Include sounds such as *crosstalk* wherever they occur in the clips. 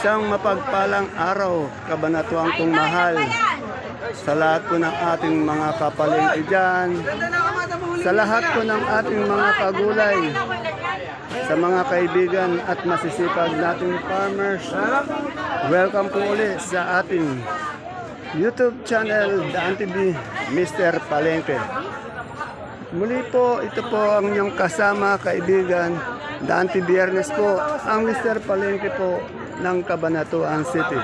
Isang mapagpalang araw, kabanatuang kong mahal. Sa lahat po ng ating mga kapalengke dyan, sa lahat po ng ating mga kagulay, sa mga kaibigan at masisipag nating farmers, welcome po ulit sa ating YouTube channel, Daan TV, Mr. Palengke. Muli po, ito po ang inyong kasama, kaibigan, Dante Biernes po, ang Mr. Palengke po ng Cabanatuan City.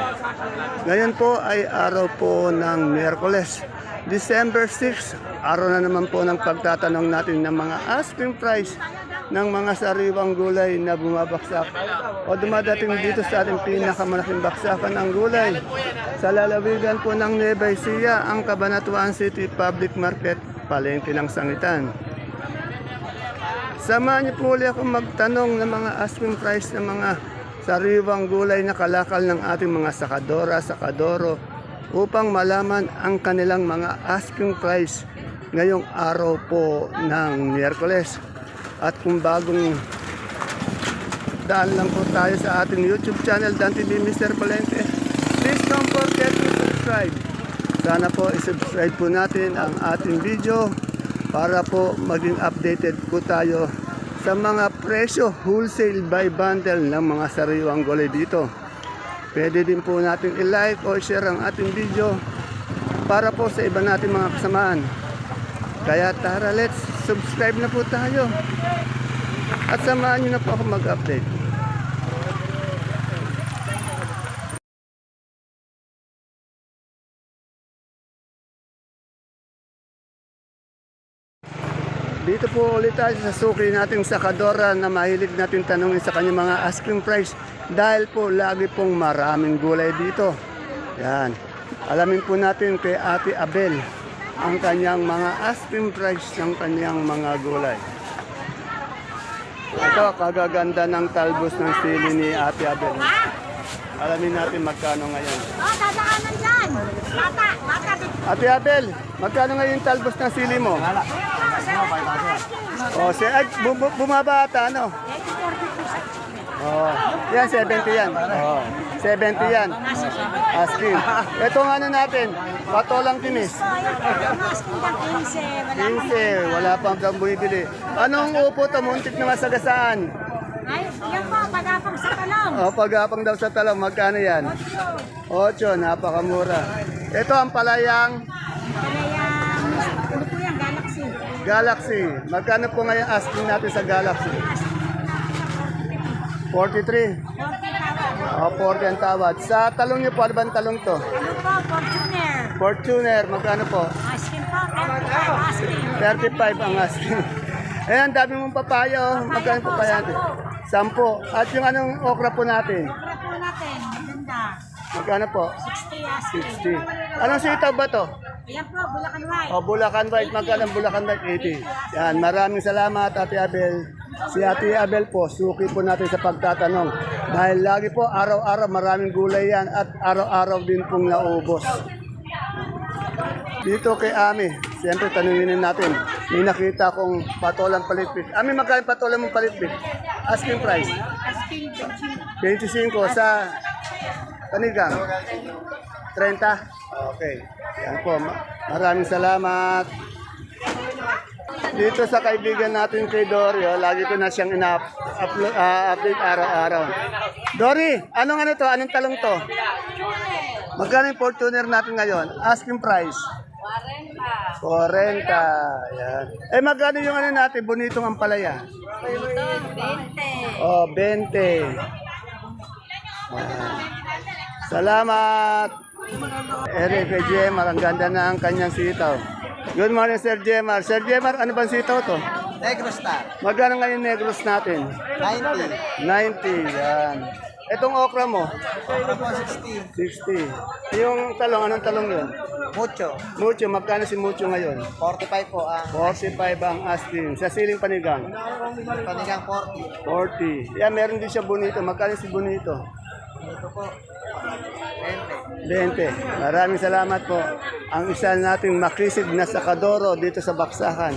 Ngayon po ay araw po ng Miyerkules, December 6, araw na naman po ng pagtatanong natin ng mga asking price ng mga sariwang gulay na bumabaksak o dumadating dito sa ating pinakamalaking baksakan ng gulay sa lalawigan po ng Nueva Ecija, ang Cabanatuan City Public Market, palengke ng sangitan. Samahan niyo po ulit ako magtanong ng mga asking price ng mga sariwang gulay na kalakal ng ating mga sakadora, sakadoro upang malaman ang kanilang mga asking price ngayong araw po ng Miyerkules. At kung bagong daan lang po tayo sa ating YouTube channel, Dan TV Mr. Palente, please don't forget to subscribe. Sana po isubscribe po natin ang ating video para po maging updated po tayo sa mga presyo wholesale by bundle ng mga sariwang gulay dito. Pwede din po natin i-like o share ang ating video para po sa iba natin mga kasamaan. Kaya tara, let's subscribe na po tayo. At samahan nyo na po ako mag-update. Dito po ulit tayo sa suki nating sakadora na mahilig natin tanongin sa kanyang mga asking price dahil po lagi pong maraming gulay dito. Yan. Alamin po natin kay Ate Abel ang kanyang mga asking price ng kanyang mga gulay. Ito, kagaganda ng talbos ng sili ni Ate Abel. Alamin natin magkano ngayon. Oh, dadaanan dyan. Bata, bata. Ate Abel, magkano ngayon yung talbos ng sili mo? Oh, si ay, bu- bu- bumaba ata, ano? Oh, yan, 70 yan. Oh, 70 yan. Asking. Ito ang ano natin, patolang tinis. Mas kung 15, wala 15, wala pang kang bumibili. Anong upo to, muntik na masagasaan? Ay, yan po, pagapang sa talong. Oh, pagapang daw sa talong, magkano yan? 8, napakamura. Ito ang palayang yan, Galaxy. Magkano po ngayon asking natin sa Galaxy? 43. 40 tawad. Oh, 40 ang tawad. Sa talong niyo po, ano ba ang talong to? Ano po, Fortuner. Fortuner, magkano po? Asking po, 35 asking. 35 ang asking. Ayan, dami mong papayo. Magkano po kaya natin? Sampo. At yung anong okra po natin? Para po natin, maganda. Magkano po? 60 asking. 60. Anong sitaw ba to? Ayan po, Bulacan White. O, Bulacan White. Magkano ang Bulacan White? 80. Yan, maraming salamat, Ate Abel. Si Ate Abel po, suki po natin sa pagtatanong. Dahil lagi po, araw-araw, maraming gulay yan at araw-araw din pong naubos. Dito kay Ami, siyempre tanungin natin. May nakita kong patolang palitpit. Ami, magkano patolang mong palitpit? Asking price? Asking 25 sa panigang. 30? Okay. Yan po. Ma- Maraming salamat. Dito sa kaibigan natin kay Dory, oh, lagi ko na siyang ina-update araw-araw. Dory, anong ano to? Anong talong to? Magkano yung Fortuner natin ngayon? Asking price? 40. 40. Yan. Eh magkano yung ano natin? Bonitong ampalaya? 20. Oh, 20. Salamat! Eric kay Jemar, ang ganda na ang kanyang sitaw. Good morning, Sir Jemar. Sir Jemar, ano bang sitaw to? Negro Star, Magkano ngayon negros natin? 90. 90, yan. Itong okra mo? Sobra po 60. 60. Yung talong, anong talong yun? Mucho. Mucho, magkano si Mucho ngayon? 45 po ang 45 ang asking. Sa siling panigang? panigang 40. 40. Yan, meron din siya bonito. Magkano si bonito? Ito po, 20. 20. Maraming salamat po. Ang isa nating makisig na sakadoro dito sa Baksakan.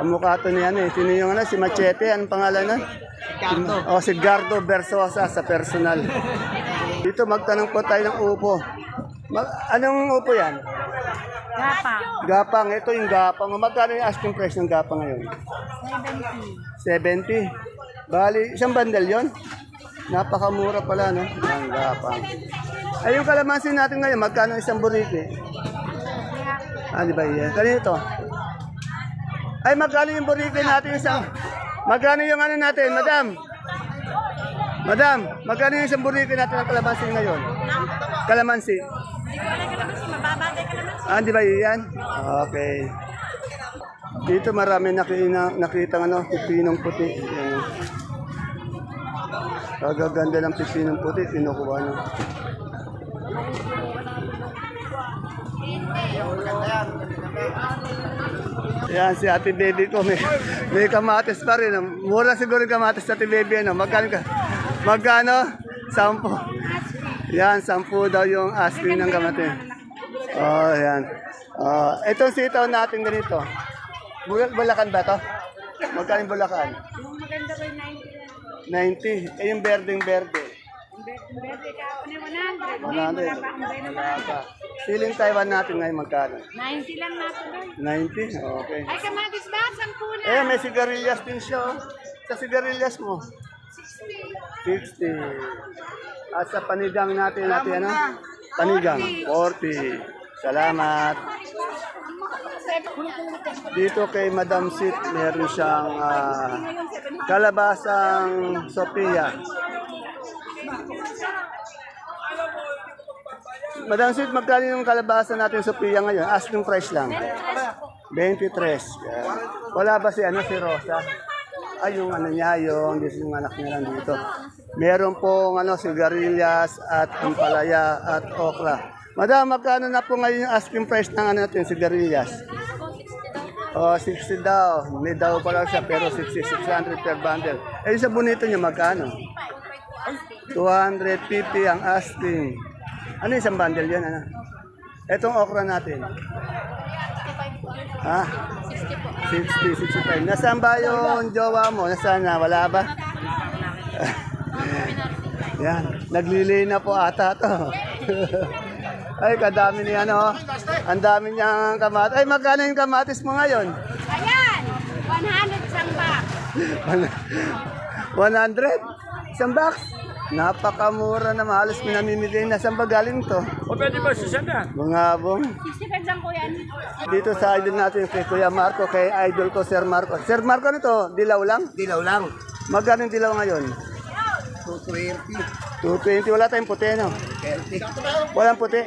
Ang mukha to niyan eh. Sino yung ano? Si Machete. Anong pangalan nun? Ricardo. O, si Gardo Versosa sa personal. Dito magtanong po tayo ng upo. Mag, anong upo yan? Gapa. Gapang. Ito yung gapang. Magkano yung asking price ng gapang ngayon? 70. 70. Bali, isang bandel yon. Napakamura pala, no? Ang gapang. Ay, yung kalamansi natin ngayon, magkano isang buriki? Ah, di ba yan? Kanino ito? Ay, magkano yung buriki natin isang... Magkano yung ano natin, madam? Madam, magkano yung isang buriki natin ng kalamansi ngayon? Kalamansi. Ah, di ba yan? Okay. Dito marami nakita, nakita ano, pipinong puti. Yan. Kagaganda ng pipinong puti, kinukuha nyo. Yan, si ate baby ko, may, may kamatis pa rin. Mura siguro kamatis sa ate baby. Ano? Magkano ka? Magkano? Sampo. Yan, sampu daw yung asking ng kamatis. Oh, yan. Oh, itong sitaw natin ganito. Bul- Bulacan ba to? Magkano yung Bulacan? Yung maganda ko yung 90 lang. 90. Eh, yung berdeng berde. Yung Berde ka ako na 100. 100. Wala berde Wala pa. Siling Taiwan natin ngayon magkano? 90 lang nato doon. 90? Okay. Ay, kamatis ba? Sampu na. Eh, may sigarilyas din siya. oh. Sa sigarilyas mo. 60. At sa panigang natin, natin ano? Panigang, 40. Salamat. Dito kay Madam Sit, meron siyang ah, kalabasang Sophia. Madam Sit, magkano yung kalabasa natin Sophia ngayon? Asking price lang. 23. Yan. Wala ba si ano si Rosa? Ay, yung ano niya, yung, yung anak niya lang dito. Meron pong ano, sigarilyas at ampalaya at okra. Madam, magkano na po ngayon yung asking price ng ano natin, sigarilyas? Oh, 60 daw. May daw pala siya, pero 60, 600 per bundle. Eh, sa bonito niya, magkano? 250 ang asking. Ano isang bundle yan? Ano? Etong okra natin. Ha? 60, 65. Nasaan ba yung jowa mo? Nasaan na? Wala ba? *laughs* Yan. Naglili na po ata to. *laughs* Ay, kadami ni ano. Ang dami niyang kamatis. Ay, magkano yung kamatis mo ngayon? Ayan! 100 isang box. *laughs* 100? Isang box? Napakamura na halos pinamimigay na. Saan ba galing to? O pwede ba susana? Bungabong. 65 lang ko yan. Dito sa idol natin kay Kuya Marco, kay idol ko Sir Marco. Sir Marco nito, dilaw lang? Dilaw lang. Magkano yung dilaw ngayon? 220. 220, wala tayong puti, no? 30. Walang puti.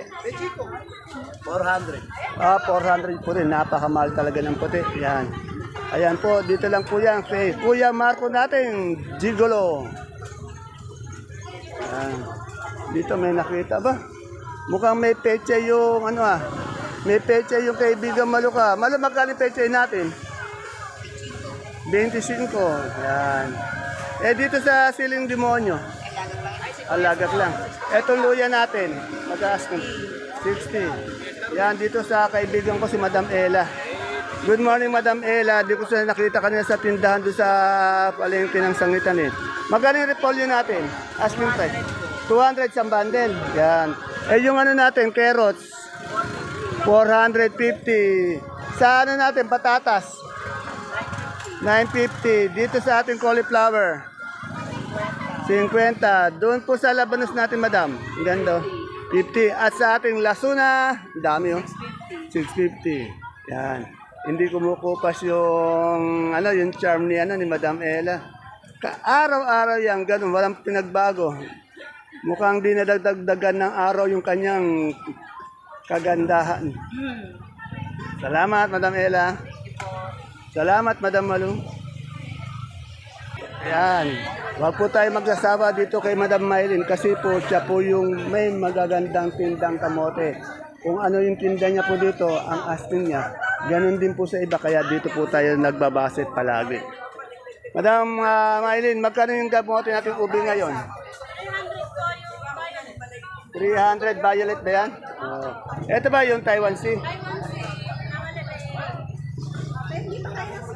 400. Ah, 400 po rin. Napakamahal talaga ng puti. Yan. Ayan po, dito lang po yan. Kay Kuya Marco natin, Gigolo. Yan. Dito may nakita ba? Mukhang may peche yung ano ah. May peche yung kaibigan Maluka. Malu, magkano peche natin? 25. Yan. Eh dito sa siling demonyo. Alagat lang. Etong luya natin, mataas ng 60. Yan, dito sa kaibigan ko si Madam Ella. Good morning, Madam Ella. Di ko siya nakita kanina sa tindahan doon sa palengke ng sangitan eh. Magkano yung repolyo natin? Asking price. 200 sa bundle. Yan. Eh yung ano natin, carrots, 450. Sa ano natin, patatas, 950. Dito sa ating cauliflower, 50. Doon po sa labanos natin, madam. Ang Ganda. 50. At sa ating lasuna, dami oh. 650. Yan. Hindi kumukupas yung ano, yung charm ni ano ni Madam Ella. Araw-araw yan, ganun, walang pinagbago. Mukhang dinadagdagan ng araw yung kanyang kagandahan. Salamat, Madam Ella. Salamat, Madam Malu. Yan. Huwag po tayo magsasawa dito kay Madam Maylin kasi po siya po yung may magagandang tindang kamote. Kung ano yung tinda niya po dito, ang asking niya, ganun din po sa iba. Kaya dito po tayo nagbabasit palagi. Madam uh, Maylin, magkano yung kamote natin ubi ngayon? 300 violet ba yan? Oh. Ito ba yung Taiwan Sea?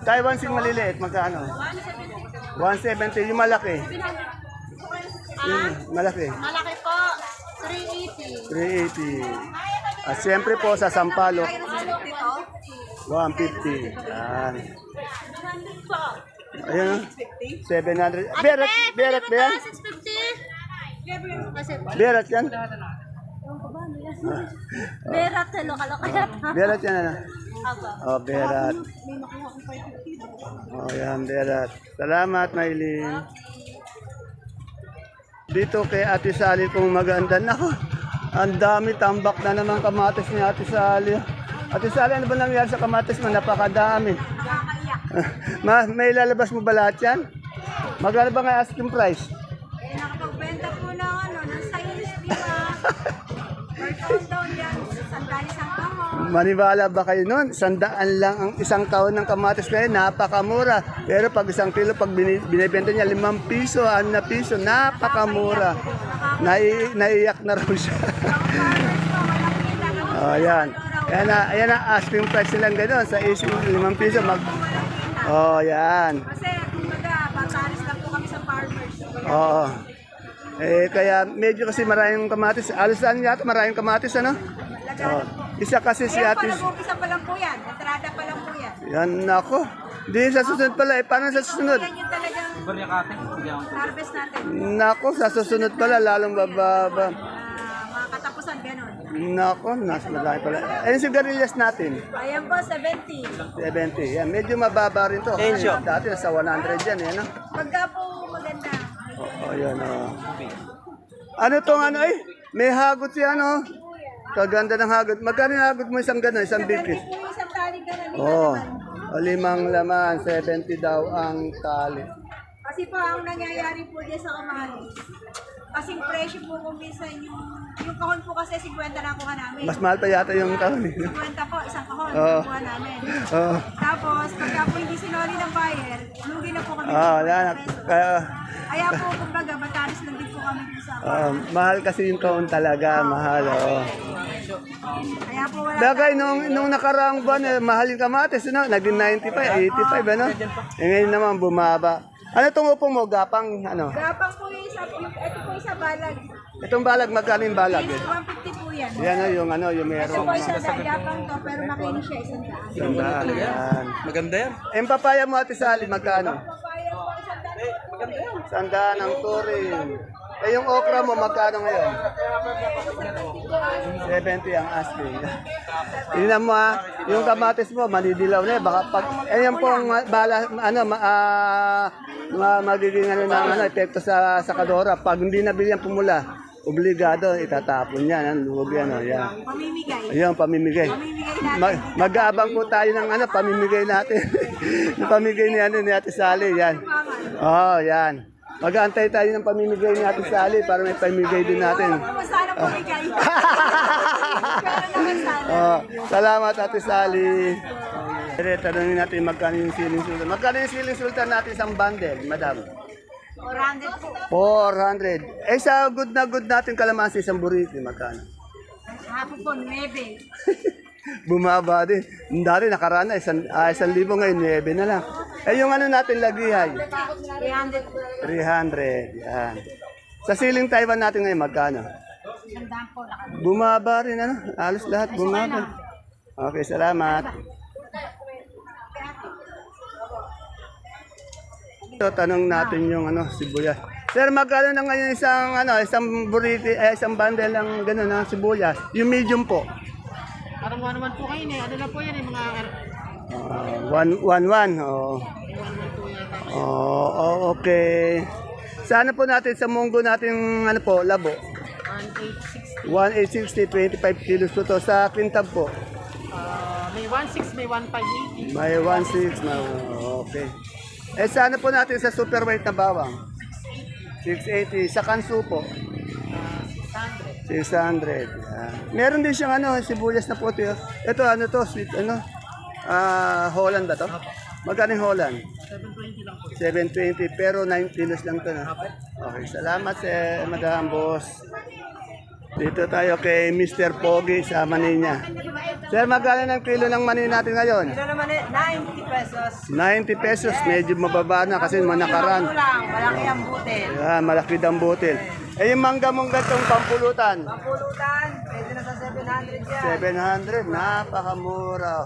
Taiwan Sea maliliit, magkano? 170 yung malaki. Yung malaki. Malaki po, 380. 380. At siyempre po sa Sampaloc, 150. Yan. Ayun. oh. 700. Berat, berat ba yan? 650. Berat yan? Berat, hello, kalakayat. Berat yan ano? Oh, berat. Oh, yan, berat. Salamat, Maylin. Dito kay Ate Sally kung maganda. Nako, ang dami tambak na naman kamatis ni Ate Sally. Ate Sally, ano ba nangyari sa kamatis mo? Napakadami. *laughs* Ma, may lalabas mo ba lahat yan? Magkano ba nga asking price? Maniwala ba kayo nun? Sandaan lang ang isang taon ng kamatis kayo, napakamura. Pero pag isang kilo, pag bini- binibenta niya, limang piso, ano na piso, napakamura. Nai, naiyak na raw siya. *laughs* oh, yan. Yan na, yan na, asking price silang gano'n. Sa issue, limang piso, mag... Oh, yan. Kasi, kumbaga, patalis lang po kami sa farmers. Oo. Eh, kaya medyo kasi maraming kamatis. Alos saan yata maraming kamatis, ano? Oh. Isa kasi si Ayan po, Ate... nag-umpisa pa lang po yan. Entrada pa lang po yan. Yan, nako. Di sa susunod pala. Eh, paano sa susunod? Yan yung talagang harvest natin. Nako, sa susunod pala, lalong bababa. Ah, mga katapusan, ganun. Nako, nas malaki pala. Eh, yung sigarilyas natin, Ayan po, 70. 70. Yan, medyo mababa rin to. Tensyo. Ay, Dati nasa 100 yan, eh, no? Pagka po maganda. Oo, oh, yan, oh. Ano tong ano, eh? May hagot si ano. Kaganda ng hagot. Magkano yung hagot mo isang gano'n, isang big fish? isang tali ka na Oo. Oh, limang laman, 70 daw ang tali. Kasi po, ang nangyayari po dyan sa kamalis, kasing presyo po kung minsan yung, yung kahon po kasi 50 na kuha namin. Mas mahal pa yata yung kahon. eh. 50 po, isang kahon, Oo. kuha namin. Oo. Tapos, pagka po hindi sinoli ng buyer, lugi na po kami. Ah, ng yan. 50 pesos. Kaya, Kaya po, kumbaga, matalis lang din po kami sa ah, mahal kasi yung kahon talaga, mahal, oo. Kaya po wala Bagay, nung, nung nakaraang buwan, eh, mahal yung kamatis, no? naging 95, 85, ano? Eh, ngayon naman, bumaba. Ano itong upo mo, gapang, ano? Gapang po yung isa, yung, ito po isa balag. Itong balag, magkano yung balag? Is Eh? 150 po yan. Yan na yung ano, yung Ito meron. po isa gapang to, pero makinis siya isang daan. Isang daan, yan. Maganda yan. Yung papaya mo, Ate Sally, magkano? Papaya po daan. Isang daan ang turing. Eh, yung okra mo, magkano ngayon? 70 ang asking. *laughs* Tingnan mo ha, yung kamatis mo, manidilaw na eh. Baka pag, eh yan po ang ma- bala, ano, ma, ma- magiging ano, ng, ano, epekto sa, sa kadora. Pag hindi nabili yan pumula, obligado, itatapon yan. Ang luwag yan, oh, yan. Pamimigay. Ayun, pamimigay. Pamimigay natin. Mag, mag-aabang po tayo ng ano, pamimigay natin. *laughs* Pamimigay ni, ano, ni Ate Sally, yan. Oh, yan. Mag-aantay tayo ng pamimigay ni Ate Sally para may pamimigay din natin. Sana. Pero *laughs* naman sana. Oh, salamat Ate Sally. Pero tanongin natin magkano yung ceiling sultan. Magkano yung ceiling sultan natin isang bundle, madam? 400 po. 400. Eh sa good na good natin kalamansi isang burrito, magkano? Hapon po, 9. *laughs* Bumaba din. Dati nakaraan na, isang, ah, isang libo ngayon, 9 na lang. Eh yung ano natin lagihay? 300 po. 300. Yan. Sa ceiling Taiwan natin ngayon, magkano? Bumaba rin, ano? Alos lahat bumaba. Okay, salamat. So, tanong natin yung ano, sibuyas. Sir, magkano na ngayon isang ano, isang burrito, eh, isang bundle ng gano'n ng sibuyas? Yung medium po. Parang ano naman po kayo eh. Ano na po yan eh, mga Uh, one, one, one. Oh. Oh, oh, okay. Sana po natin sa munggo natin ano po, labo. 1,860. 1860, 25 kilos po to. Sa quintab po. Ah, may 1,600, may 1,580. May 1.6 na. Okay. Eh sana po natin sa super weight na bawang. 680. Sa kansu po. 600. Yan. Meron din siyang ano, sibuyas na puti. oh. Ito ano to, sweet ano? Ah, Holland ba to? Magkano yung Holland? 720 lang po. 720 pero 9 kilos lang to na. Okay, salamat sa Madam Boss. Dito tayo kay Mr. Pogi sa mani niya. Sir, magkano ng kilo ng mani natin ngayon? Ito naman eh, 90 pesos. 90 pesos, medyo mababa na kasi manakaran. malaki ang butil. Ayan, malaki ang butil. Eh, yung mangga mong gatong pampulutan, Pulutan, pwede na sa 700 yan. 700, napakamura.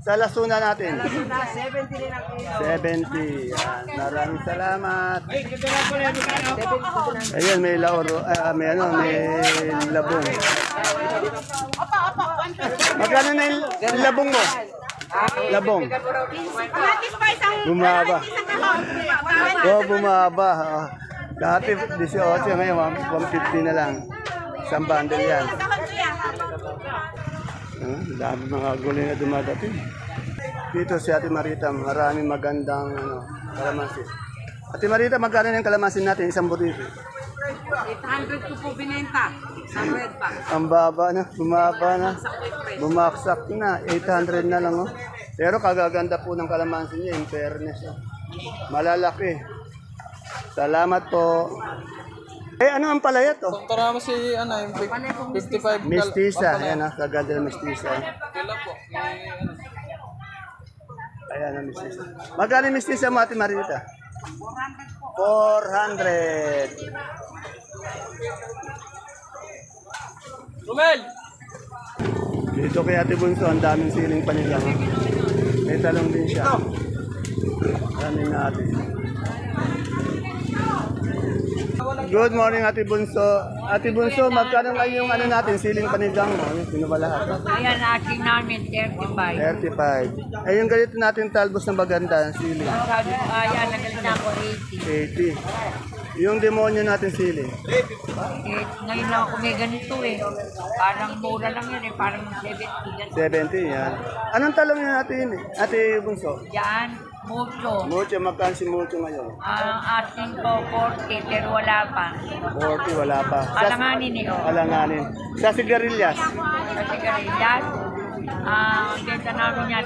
Sa lasuna natin, Na 70 rin ang kilo. 70. Yan, maraming salamat. Ayun, may lauro, ah, may ano, may labong. Magkano na yung labong mo? Labong. Bumaba. Oo, bumaba. Oh. Dati 18, ngayon 150 na lang. Isang bundle yan. Ah, dami mga gulay na dumadating. Dito si Ate Marita, maraming magandang ano, kalamansi. Ate Marita, magkano yung kalamansi natin? Isang buti. 800 ko po binenta. Sa red pa. Ang baba na, bumaba na. Bumaksak na, 800 na lang. Oh. Pero kagaganda po ng kalamansi niya, in fairness. Oh. Malalaki. Salamat po. Eh, ano ang palaya to? Para mo si ano, yung big- 55 Mestiza. Ayan ah, kaganda ng mestiza. kilo po. Ayan ang mestiza. Magkano yung mestiza mo, Ate Marita? 400. Rumel! Dito kay Ate Bunso, ang daming siling panigang. May talong din siya. Dami natin. Good morning, Ate Bunso. Ate Bunso, magkano nga yung ano natin, siling panigang mo? Yung Sino ba lahat? Ayan, ating namin, 35. 35. Eh, yung ganito natin talbos ng maganda, siling. Sabi ko, ayan, naganda ako 80. 80. Yung demonyo natin siling. Eh, ngayon lang ako may ganito eh. Parang mura lang yan eh, parang 70. Ganun. 70, yan. Anong talong yun natin, Ate Bunso? Yan, mucho. Mucho, magkano si Mucho ngayon? Ang ating ko 40, pero wala pa. 40, wala pa. Sa- Alanganin oh. Alanganin. Sa sigarilyas, Sa sigarillas, ang benta namin yan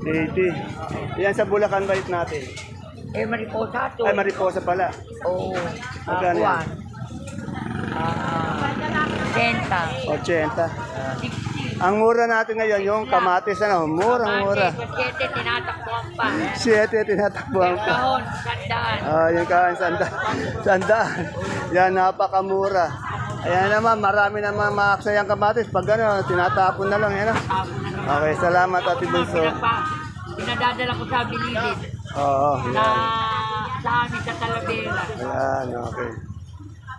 80. 80. Yan sa Bulacan Bait natin. Eh, mariposa to. Ay, mariposa pala. Oo. Magkano yan? Ah, 80. 80. 60. Ang mura natin ngayon, yung kamatis, ano, murang mura. 7, tinatakbuhan pa. 7, tinatakbuhan pa. Kahon, sandaan. Ah, yung kain sanda, sandaan. Yan, napakamura. Ayan naman, marami naman maaksayang kamatis. Pag ano, tinatapon na lang, yan. ah. Okay, salamat, Ate Bunso. Pinadadala ko sa bilibid Oo, na yan. sa amin sa Talavera. Ayan, okay.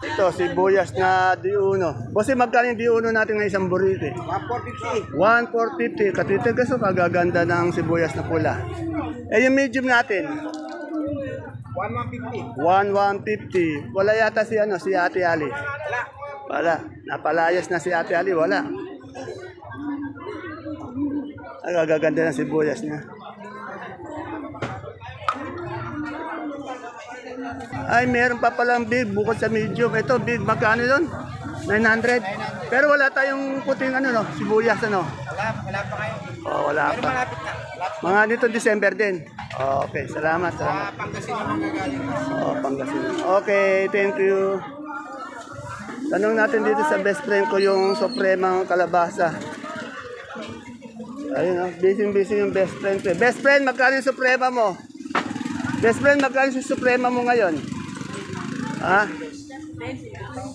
Ito, sibuyas na diuno. Kasi magkano yung diuno natin ng isang burrito? 1,450. 1,450. Katitig kaso kagaganda ng sibuyas na pula. Eh, yung medium natin? 1,150. 1,150. Wala yata si, ano, si Ate Ali. Wala. Wala. Napalayas na si Ate Ali. Wala. Ay, kagaganda ng sibuyas niya. Ay, meron pa palang big bukod sa medium. Ito, big, magkano yun? 900. Pero wala tayong puting ano, no? Sibuyas, ano? Wala, wala pa kayo. Oh, wala pa. Malapit na. Mga nito December din. Oh, okay, salamat, salamat. Pangasinan mo gagaling. Oh, Pangasinan. Okay, thank you. Tanong natin dito sa best friend ko yung Supremang Kalabasa. Ayun, oh, busy-busy yung best friend ko. Best friend, magkano yung Suprema mo? Best friend, magkano yung Suprema mo ngayon? Ha?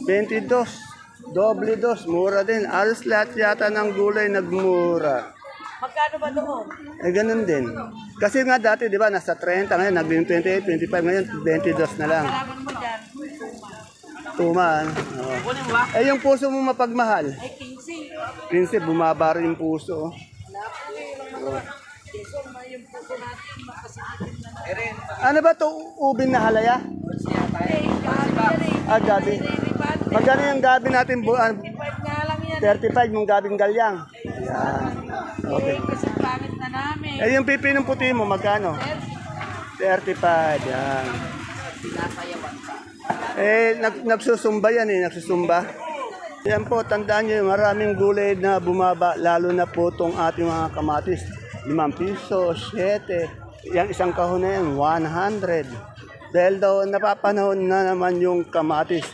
22. Doble dos. Mura din. Alos lahat yata ng gulay nagmura. Magkano ba doon? Eh, ganun din. Kasi nga dati, di ba, nasa 30, ngayon, naging 28, 25, ngayon, 22 na lang. Tumaan. Oh. Eh, yung puso mo mapagmahal. ay 15. 15, bumaba rin yung puso. oh. Ano ba to ubing na halaya? Ah, gabi. Magkano yung gabi natin lang yan. 35 yung gabing galyang. Yan. Okay. Kasi pangit na namin. Eh, yung pipi ng puti mo, magkano? 35. Yan. Eh, nag, nagsusumba yan eh, nagsusumba. Yan po, tandaan nyo, maraming gulay na bumaba, lalo na po itong ating mga kamatis. 5 piso, 7. Yan isang kahon na yan, 100. Dahil daw napapanahon na naman yung kamatis.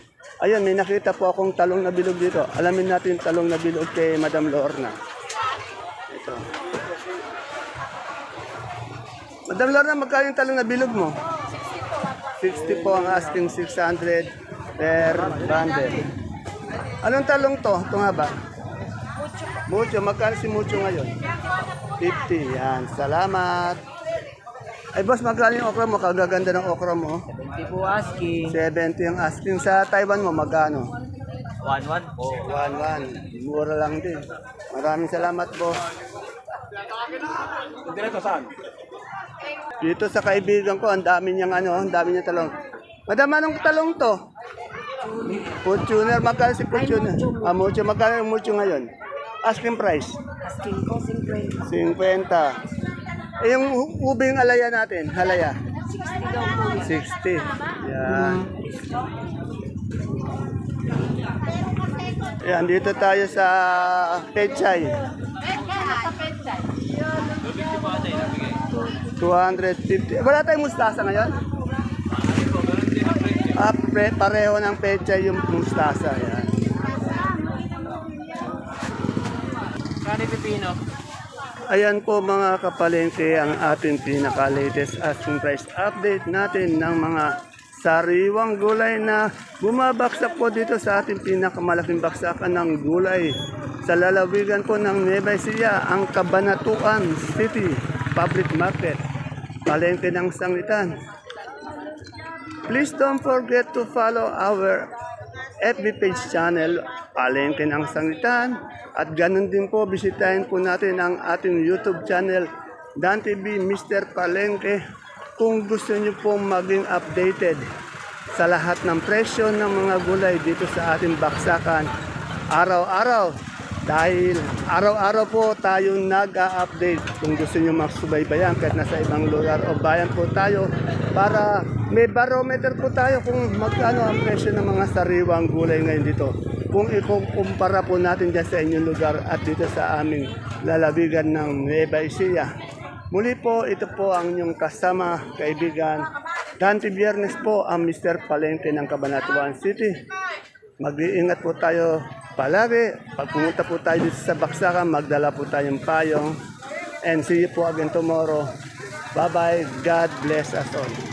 Ayun, may nakita po akong talong na bilog dito. Alamin natin yung talong na bilog kay Madam Lorna. Ito. Madam Lorna, magkano yung talong na bilog mo? 60 po ang asking 600 per bundle. Anong talong to? Ito nga ba? Mucho. Magkano si Mucho ngayon? 50. Yan. Salamat. Ay boss, magkano yung okra mo? Kagaganda ng okra mo. 70 po asking. 70 yung asking sa Taiwan mo. Magkano? 1-1 po. 1-1. Mura lang din. Maraming salamat boss. Diretso saan? Dito sa kaibigan ko, ang dami niyang ano, ang dami niyang talong. Madam, anong talong to? Fortuner, magkano si Fortuner? Ah, mucho. Magkano yung mucho ngayon? Asking price? Asking ko, 50. 50. Eh, yung hu- ubing alaya natin, halaya? 60 daw po. 60. Yan. Yan, dito tayo sa Pechay. 250. Wala tayong mustasa ngayon? Ah, pre, pareho ng Pechay yung mustasa. Yan. Kani Pipino? Ayan po mga kapalengke ang ating pinaka-latest asking price update natin ng mga sariwang gulay na bumabaksak po dito sa ating pinakamalaking baksakan ng gulay sa lalawigan po ng Nueva Ecija, ang Cabanatuan City Public Market, palengke ng sangitan. Please don't forget to follow our FB page channel, Palengke ng Sangitan. At ganun din po, bisitahin po natin ang ating YouTube channel, Dan TV Mr. Palengke. Kung gusto nyo pong maging updated sa lahat ng presyo ng mga gulay dito sa ating baksakan, araw-araw. Dahil araw-araw po tayong nag-a-update kung gusto nyo magsubaybayan kahit nasa ibang lugar o bayan po tayo para may barometer po tayo kung magkano ang presyo ng mga sariwang gulay ngayon dito. Kung ikukumpara po natin dyan sa inyong lugar at dito sa aming lalawigan ng Nueva Ecija. Muli po, ito po ang inyong kasama, kaibigan. Dante Biernes po ang Mr. Palengke ng Cabanatuan City. Mag-iingat po tayo palagi. Pag pumunta po tayo dito sa Baksakan, magdala po tayong payong. And see you po again tomorrow. Bye-bye. God bless us all.